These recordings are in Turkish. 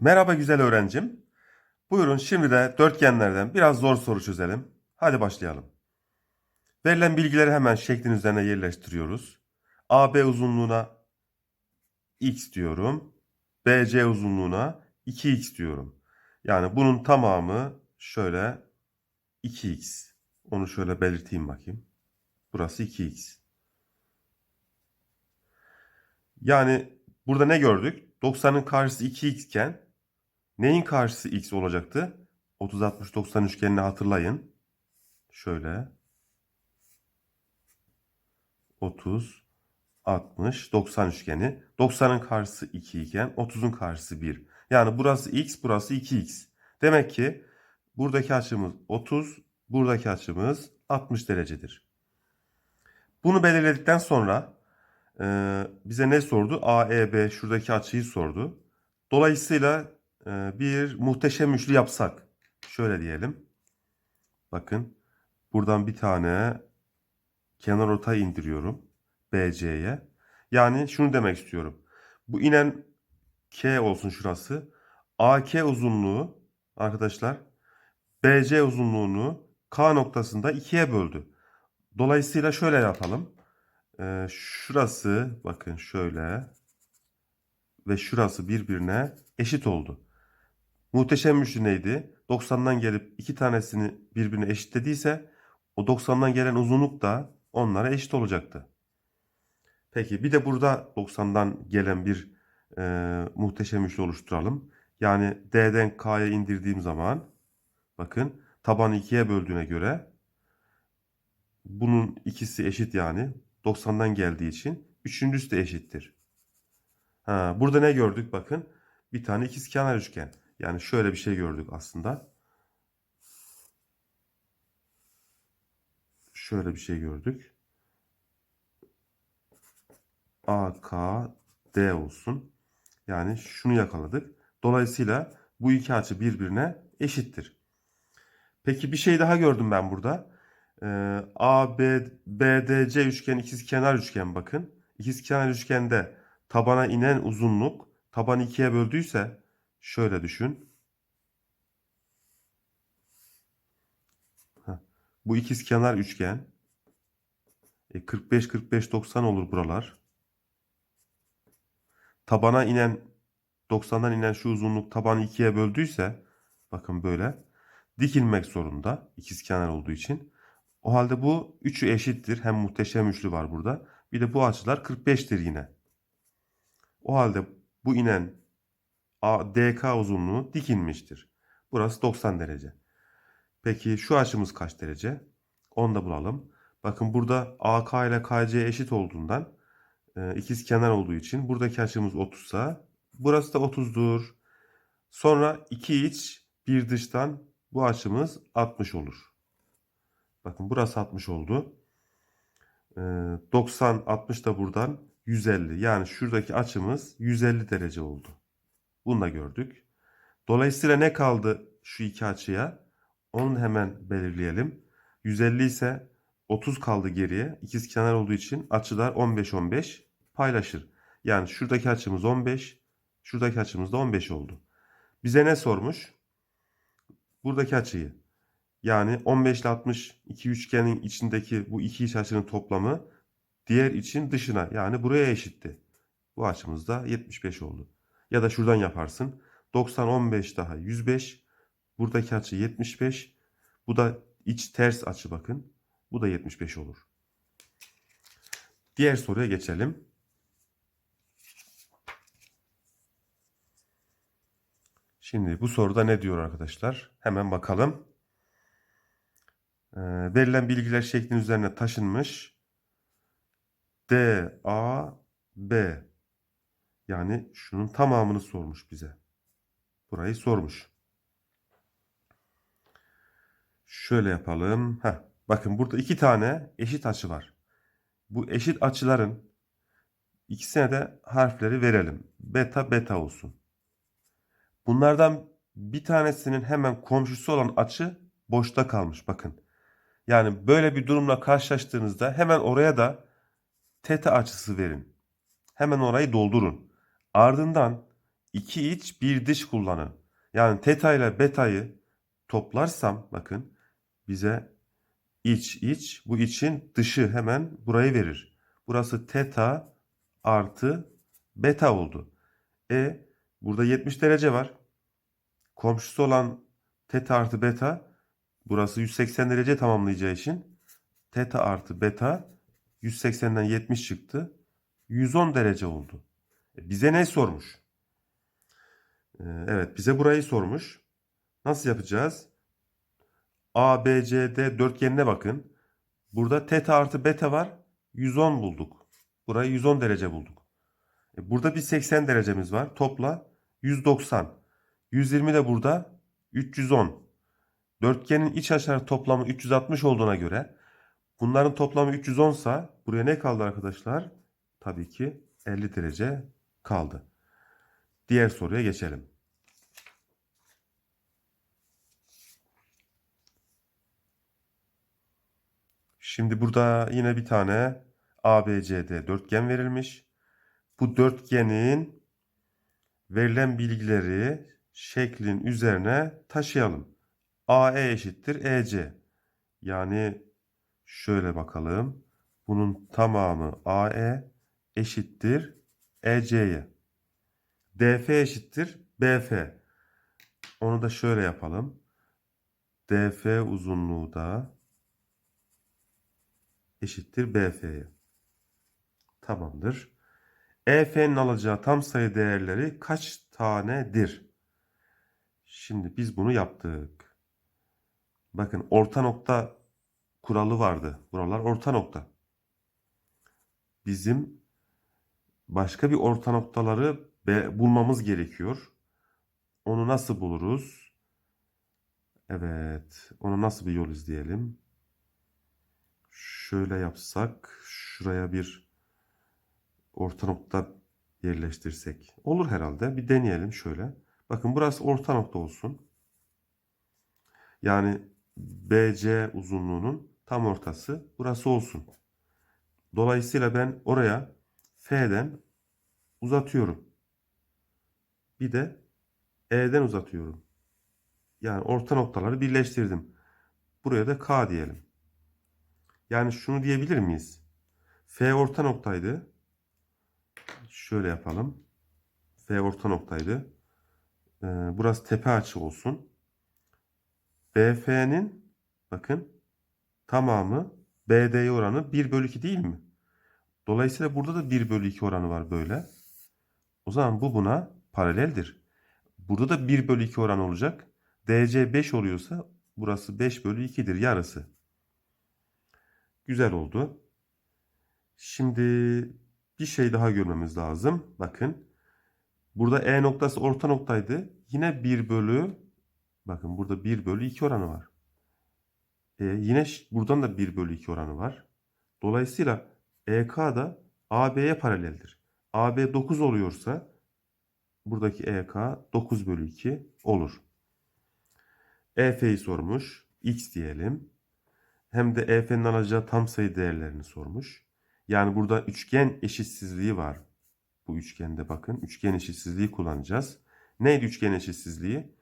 Merhaba güzel öğrencim. Buyurun şimdi de dörtgenlerden biraz zor soru çözelim. Hadi başlayalım. Verilen bilgileri hemen şeklin üzerine yerleştiriyoruz. AB uzunluğuna x diyorum. BC uzunluğuna 2x diyorum. Yani bunun tamamı şöyle 2x. Onu şöyle belirteyim bakayım. Burası 2x. Yani burada ne gördük? 90'ın karşısı 2x iken neyin karşısı x olacaktı? 30 60 90 üçgenini hatırlayın. Şöyle 30 60 90 üçgeni. 90'ın karşısı 2 iken 30'un karşısı 1. Yani burası x, burası 2x. Demek ki buradaki açımız 30, buradaki açımız 60 derecedir. Bunu belirledikten sonra e, bize ne sordu? AEB şuradaki açıyı sordu. Dolayısıyla bir muhteşem üçlü yapsak. Şöyle diyelim. Bakın buradan bir tane kenar ortay indiriyorum. BC'ye. Yani şunu demek istiyorum. Bu inen K olsun şurası. AK uzunluğu arkadaşlar BC uzunluğunu K noktasında ikiye böldü. Dolayısıyla şöyle yapalım. Ee, şurası bakın şöyle ve şurası birbirine eşit oldu. Muhteşem üçlü neydi? 90'dan gelip iki tanesini birbirine eşitlediyse o 90'dan gelen uzunluk da onlara eşit olacaktı. Peki bir de burada 90'dan gelen bir e, muhteşem üçlü oluşturalım. Yani D'den K'ya indirdiğim zaman bakın tabanı ikiye böldüğüne göre bunun ikisi eşit yani 90'dan geldiği için üçüncüsü de eşittir. Ha, burada ne gördük bakın bir tane ikizkenar üçgen. Yani şöyle bir şey gördük aslında. Şöyle bir şey gördük. AKD olsun. Yani şunu yakaladık. Dolayısıyla bu iki açı birbirine eşittir. Peki bir şey daha gördüm ben burada. Ee, AB, BDC üçgen ikizkenar üçgen bakın. İkizkenar üçgende tabana inen uzunluk tabanı ikiye böldüyse şöyle düşün. Bu ikizkenar üçgen. E, 45 45 90 olur buralar. Tabana inen 90'dan inen şu uzunluk tabanı ikiye böldüyse bakın böyle dikilmek zorunda ikizkenar olduğu için. O halde bu üçü eşittir. Hem muhteşem üçlü var burada. Bir de bu açılar 45'tir yine. O halde bu inen DK uzunluğu dikilmiştir. Burası 90 derece. Peki şu açımız kaç derece? Onu da bulalım. Bakın burada AK ile KC eşit olduğundan e, ikiz kenar olduğu için buradaki açımız 30 sa burası da 30'dur. Sonra iki iç bir dıştan bu açımız 60 olur. Bakın burası 60 oldu. Ee, 90 60 da buradan 150. Yani şuradaki açımız 150 derece oldu. Bunu da gördük. Dolayısıyla ne kaldı şu iki açıya? Onu hemen belirleyelim. 150 ise 30 kaldı geriye. İkiz kenar olduğu için açılar 15 15 paylaşır. Yani şuradaki açımız 15, şuradaki açımız da 15 oldu. Bize ne sormuş? Buradaki açıyı. Yani 15 ile 60 iki üçgenin içindeki bu iki iç açının toplamı diğer için dışına yani buraya eşitti. Bu açımız da 75 oldu. Ya da şuradan yaparsın. 90 15 daha 105. Buradaki açı 75. Bu da iç ters açı bakın. Bu da 75 olur. Diğer soruya geçelim. Şimdi bu soruda ne diyor arkadaşlar? Hemen bakalım. Ee, verilen bilgiler şeklin üzerine taşınmış. D, A, B. Yani şunun tamamını sormuş bize. Burayı sormuş. Şöyle yapalım. Heh, bakın burada iki tane eşit açı var. Bu eşit açıların ikisine de harfleri verelim. Beta beta olsun. Bunlardan bir tanesinin hemen komşusu olan açı boşta kalmış bakın. Yani böyle bir durumla karşılaştığınızda hemen oraya da teta açısı verin. Hemen orayı doldurun. Ardından iki iç bir dış kullanın. Yani teta ile beta'yı toplarsam bakın bize iç iç bu için dışı hemen burayı verir. Burası teta artı beta oldu. E burada 70 derece var. Komşusu olan teta artı beta burası 180 derece tamamlayacağı için teta artı beta 180'den 70 çıktı. 110 derece oldu. E, bize ne sormuş? Ee, Evet bize burayı sormuş. Nasıl yapacağız? ABCD dörtgenine bakın. Burada teta artı beta var. 110 bulduk. Burayı 110 derece bulduk. E, Burada bir 80 derecemiz var. Topla 190. 120 de burada 310. Dörtgenin iç açıları toplamı 360 olduğuna göre bunların toplamı 310 sa buraya ne kaldı arkadaşlar? Tabii ki 50 derece kaldı. Diğer soruya geçelim. Şimdi burada yine bir tane ABCD dörtgen verilmiş. Bu dörtgenin verilen bilgileri şeklin üzerine taşıyalım. AE eşittir EC. Yani şöyle bakalım. Bunun tamamı AE eşittir EC'ye. DF eşittir BF. Onu da şöyle yapalım. DF uzunluğu da eşittir BF'ye. Tamamdır. EF'nin alacağı tam sayı değerleri kaç tanedir? Şimdi biz bunu yaptık. Bakın orta nokta kuralı vardı. Buralar orta nokta. Bizim başka bir orta noktaları bulmamız gerekiyor. Onu nasıl buluruz? Evet, onu nasıl bir yol izleyelim? Şöyle yapsak, şuraya bir orta nokta yerleştirsek. Olur herhalde. Bir deneyelim şöyle. Bakın burası orta nokta olsun. Yani BC uzunluğunun tam ortası burası olsun. Dolayısıyla ben oraya F'den uzatıyorum. Bir de E'den uzatıyorum. Yani orta noktaları birleştirdim. Buraya da K diyelim. Yani şunu diyebilir miyiz? F orta noktaydı. Şöyle yapalım. F orta noktaydı. Ee, burası tepe açı olsun. BF'nin bakın tamamı BD'ye oranı 1 bölü 2 değil mi? Dolayısıyla burada da 1 bölü 2 oranı var böyle. O zaman bu buna paraleldir. Burada da 1 bölü 2 oranı olacak. DC 5 oluyorsa burası 5 bölü 2'dir yarısı. Güzel oldu. Şimdi bir şey daha görmemiz lazım. Bakın. Burada E noktası orta noktaydı. Yine 1 bölü bakın burada 1 bölü 2 oranı var. E, yine buradan da 1 bölü 2 oranı var. Dolayısıyla EK da AB'ye paraleldir. AB 9 oluyorsa buradaki EK 9 bölü 2 olur. EF'yi sormuş. X diyelim. Hem de EF'nin alacağı tam sayı değerlerini sormuş. Yani burada üçgen eşitsizliği var. Bu üçgende bakın üçgen eşitsizliği kullanacağız. Neydi üçgen eşitsizliği?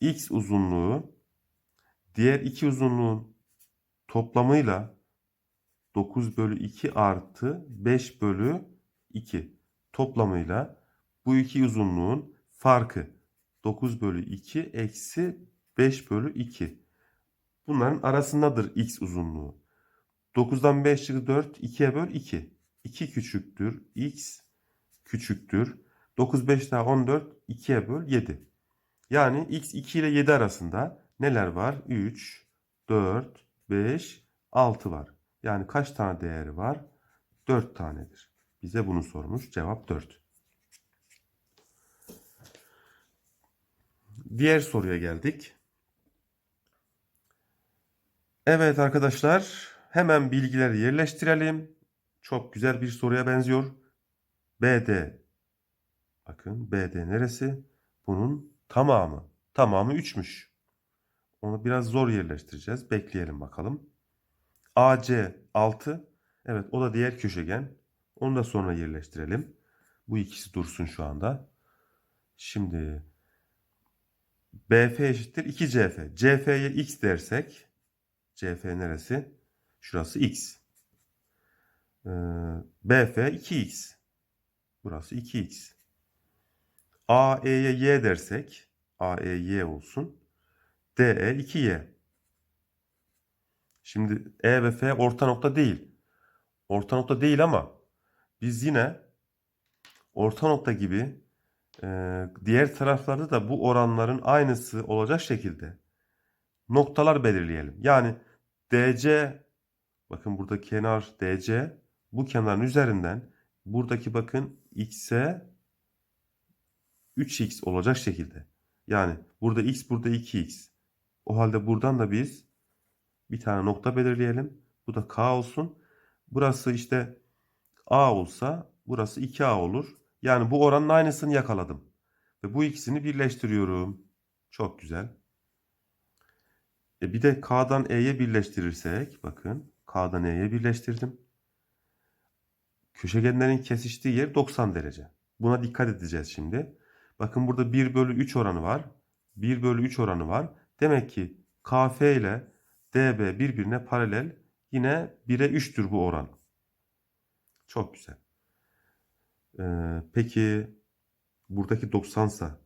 X uzunluğu diğer iki uzunluğun toplamıyla 9 bölü 2 artı 5 bölü 2 toplamıyla bu iki uzunluğun farkı 9 bölü 2 eksi 5 bölü 2. Bunların arasındadır x uzunluğu. 9'dan 5 çıktı 4, 2'ye böl 2. 2 küçüktür, x küçüktür. 9, 5 daha 14, 2'ye böl 7. Yani x 2 ile 7 arasında neler var? 3, 4, 5, 6 var. Yani kaç tane değeri var? 4 tanedir. Bize bunu sormuş. Cevap 4. Diğer soruya geldik. Evet arkadaşlar, hemen bilgileri yerleştirelim. Çok güzel bir soruya benziyor. BD. Bakın BD neresi? Bunun tamamı. Tamamı 3'müş. Onu biraz zor yerleştireceğiz. Bekleyelim bakalım. AC 6. Evet o da diğer köşegen. Onu da sonra yerleştirelim. Bu ikisi dursun şu anda. Şimdi BF eşittir 2CF. CF'ye x dersek CF neresi? Şurası x. Ee, BF 2x. Burası 2x. AE'ye y dersek AE y olsun. DE 2y. Şimdi E ve F orta nokta değil. Orta nokta değil ama biz yine orta nokta gibi e, diğer taraflarda da bu oranların aynısı olacak şekilde noktalar belirleyelim. Yani DC bakın burada kenar DC bu kenarın üzerinden buradaki bakın x'e 3x olacak şekilde. Yani burada x burada 2x. O halde buradan da biz bir tane nokta belirleyelim. Bu da k olsun. Burası işte a olsa burası 2a olur. Yani bu oranın aynısını yakaladım. Ve bu ikisini birleştiriyorum. Çok güzel. E bir de k'dan e'ye birleştirirsek bakın k'dan e'ye birleştirdim. Köşegenlerin kesiştiği yer 90 derece. Buna dikkat edeceğiz şimdi. Bakın burada 1 bölü 3 oranı var. 1 bölü 3 oranı var. Demek ki KF ile DB birbirine paralel. Yine 1'e 3'tür bu oran. Çok güzel. Ee, peki buradaki 90 sa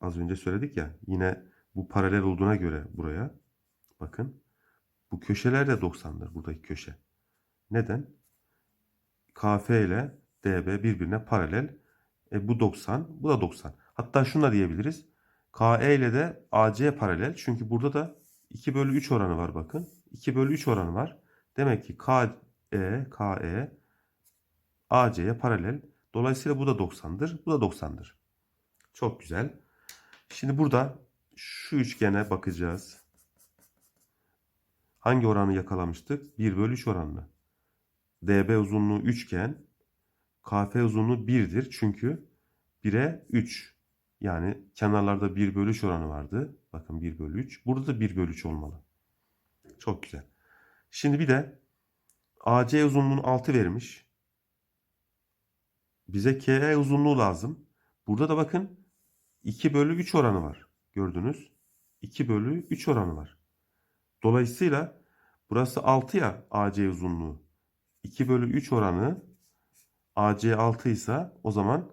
az önce söyledik ya yine bu paralel olduğuna göre buraya bakın bu köşeler de 90'dır buradaki köşe. Neden? KF ile DB birbirine paralel. E, bu 90, bu da 90. Hatta şunu da diyebiliriz. KE ile de AC paralel. Çünkü burada da 2 bölü 3 oranı var bakın. 2 bölü 3 oranı var. Demek ki KE, KE AC'ye paralel. Dolayısıyla bu da 90'dır. Bu da 90'dır. Çok güzel. Şimdi burada şu üçgene bakacağız. Hangi oranı yakalamıştık? 1 bölü 3 oranını. DB uzunluğu üçgen. KF uzunluğu 1'dir. Çünkü 1'e 3. Yani kenarlarda 1 bölü 3 oranı vardı. Bakın 1 bölü 3. Burada da 1 bölü 3 olmalı. Çok güzel. Şimdi bir de AC uzunluğunu 6 vermiş. Bize KE uzunluğu lazım. Burada da bakın 2 bölü 3 oranı var. Gördünüz. 2 bölü 3 oranı var. Dolayısıyla burası 6 ya AC uzunluğu. 2 bölü 3 oranı AC 6 ise o zaman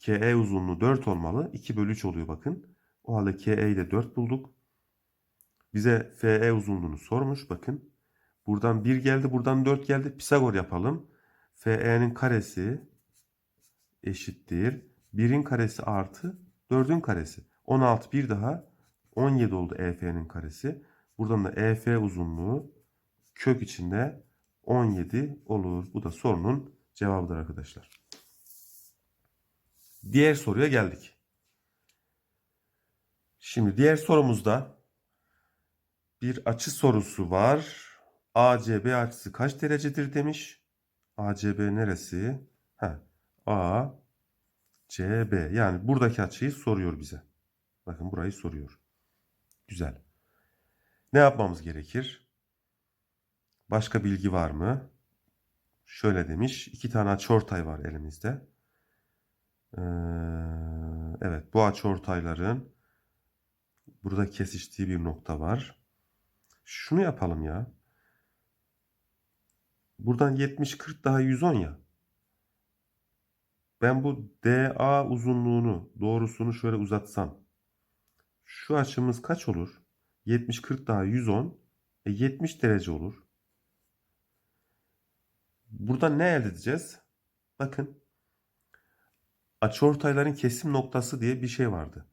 KE uzunluğu 4 olmalı. 2 bölü 3 oluyor bakın. O halde KE'yi de 4 bulduk. Bize FE uzunluğunu sormuş bakın. Buradan 1 geldi buradan 4 geldi. Pisagor yapalım. FE'nin karesi eşittir. 1'in karesi artı 4'ün karesi. 16 bir daha 17 oldu EF'nin karesi. Buradan da EF uzunluğu kök içinde 17 olur. Bu da sorunun cevabıdır arkadaşlar. Diğer soruya geldik. Şimdi diğer sorumuzda bir açı sorusu var. ACB açısı kaç derecedir demiş. ACB neresi? Ha, A, CB. Yani buradaki açıyı soruyor bize. Bakın burayı soruyor. Güzel. Ne yapmamız gerekir? Başka bilgi var mı? Şöyle demiş. iki tane açıortay var elimizde. Ee, evet bu açıortayların burada kesiştiği bir nokta var. Şunu yapalım ya. Buradan 70 40 daha 110 ya. Ben bu DA uzunluğunu doğrusunu şöyle uzatsam. Şu açımız kaç olur? 70 40 daha 110 e 70 derece olur. Buradan ne elde edeceğiz? Bakın. Açıortayların kesim noktası diye bir şey vardı.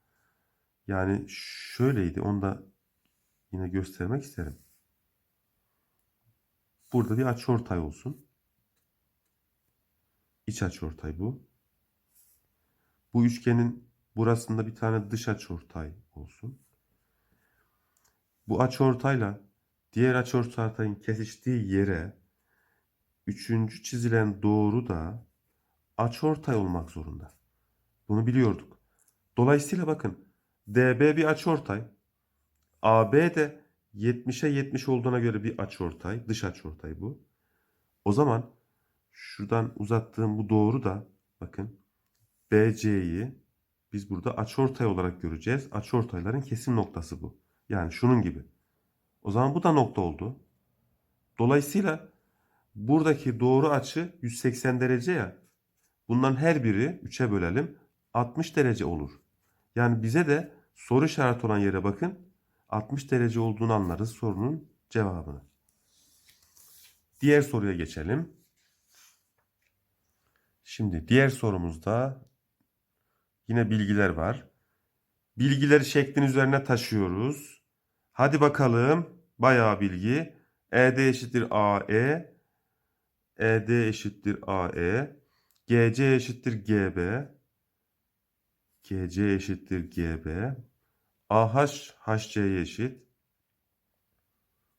Yani şöyleydi. Onu da yine göstermek isterim. Burada bir açıortay olsun. İç açıortay bu. Bu üçgenin burasında bir tane dış açıortay olsun. Bu açıortayla diğer açıortayın kesiştiği yere üçüncü çizilen doğru da açıortay olmak zorunda. Bunu biliyorduk. Dolayısıyla bakın DB bir açıortay. AB de 70'e 70 olduğuna göre bir açıortay. Dış açıortay bu. O zaman şuradan uzattığım bu doğru da bakın BC'yi Biz burada açıortay olarak göreceğiz. Açıortayların kesim noktası bu. Yani şunun gibi. O zaman bu da nokta oldu. Dolayısıyla buradaki doğru açı 180 derece ya. Bunların her biri 3'e bölelim 60 derece olur. Yani bize de soru işareti olan yere bakın 60 derece olduğunu anlarız sorunun cevabını. Diğer soruya geçelim. Şimdi diğer sorumuzda yine bilgiler var. Bilgileri şeklin üzerine taşıyoruz. Hadi bakalım. Bayağı bilgi. ED eşittir AE. ED eşittir AE. GC eşittir GB. GC eşittir GB. AH HC'ye eşit.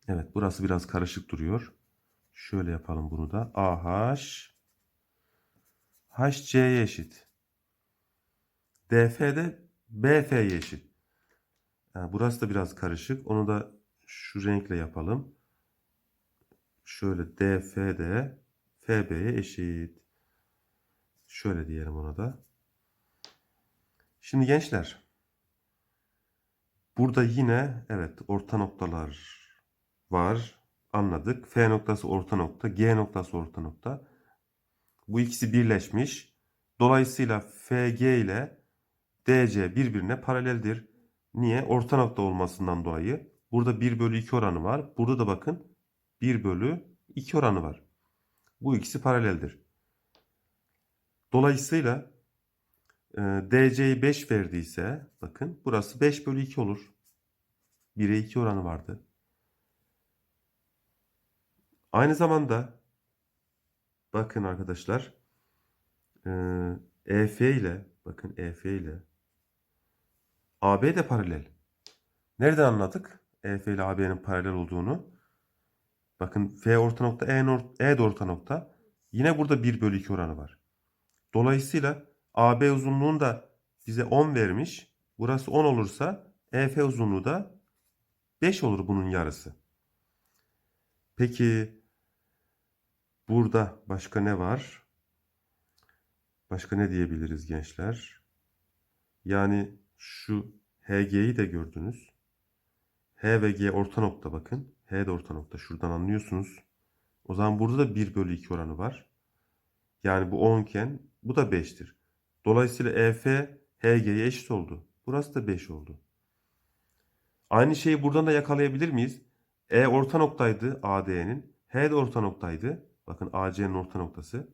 Evet burası biraz karışık duruyor. Şöyle yapalım bunu da. AH HC'ye eşit. DF'de BF'ye eşit. Yani burası da biraz karışık. Onu da şu renkle yapalım. Şöyle DF'de FB'ye eşit. Şöyle diyelim ona da. Şimdi gençler. Burada yine evet orta noktalar var. Anladık. F noktası orta nokta. G noktası orta nokta. Bu ikisi birleşmiş. Dolayısıyla FG ile DC birbirine paraleldir. Niye? Orta nokta olmasından dolayı. Burada 1 bölü 2 oranı var. Burada da bakın 1 bölü 2 oranı var. Bu ikisi paraleldir. Dolayısıyla e, DC'yi 5 verdiyse bakın burası 5 bölü 2 olur. 1'e 2 oranı vardı. Aynı zamanda bakın arkadaşlar e, EF ile bakın EF ile AB de paralel. Nereden anladık? EF ile AB'nin paralel olduğunu. Bakın F orta nokta E, nor- e de orta nokta. Yine burada 1 bölü 2 oranı var. Dolayısıyla AB uzunluğunu da bize 10 vermiş. Burası 10 olursa EF uzunluğu da 5 olur bunun yarısı. Peki burada başka ne var? Başka ne diyebiliriz gençler? Yani şu HG'yi de gördünüz. H ve G orta nokta bakın. H de orta nokta. Şuradan anlıyorsunuz. O zaman burada da 1 bölü 2 oranı var. Yani bu 10 iken bu da 5'tir. Dolayısıyla E EF HG'ye eşit oldu. Burası da 5 oldu. Aynı şeyi buradan da yakalayabilir miyiz? E orta noktaydı AD'nin. H de orta noktaydı. Bakın AC'nin orta noktası.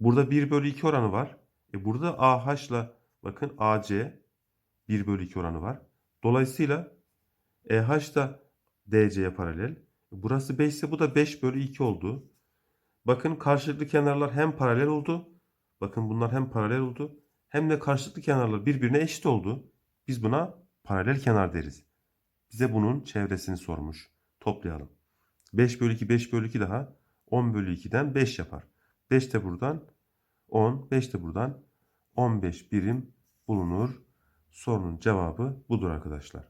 Burada 1 bölü 2 oranı var. E burada AH ile bakın AC 1 bölü 2 oranı var. Dolayısıyla EH da DC'ye paralel. Burası 5 ise bu da 5 bölü 2 oldu. Bakın karşılıklı kenarlar hem paralel oldu. Bakın bunlar hem paralel oldu. Hem de karşılıklı kenarlar birbirine eşit oldu. Biz buna paralel kenar deriz. Bize bunun çevresini sormuş. Toplayalım. 5 bölü 2 5 bölü 2 daha 10 bölü 2'den 5 yapar. 5 de buradan 10 5 de buradan 15 birim bulunur. Sorunun cevabı budur arkadaşlar.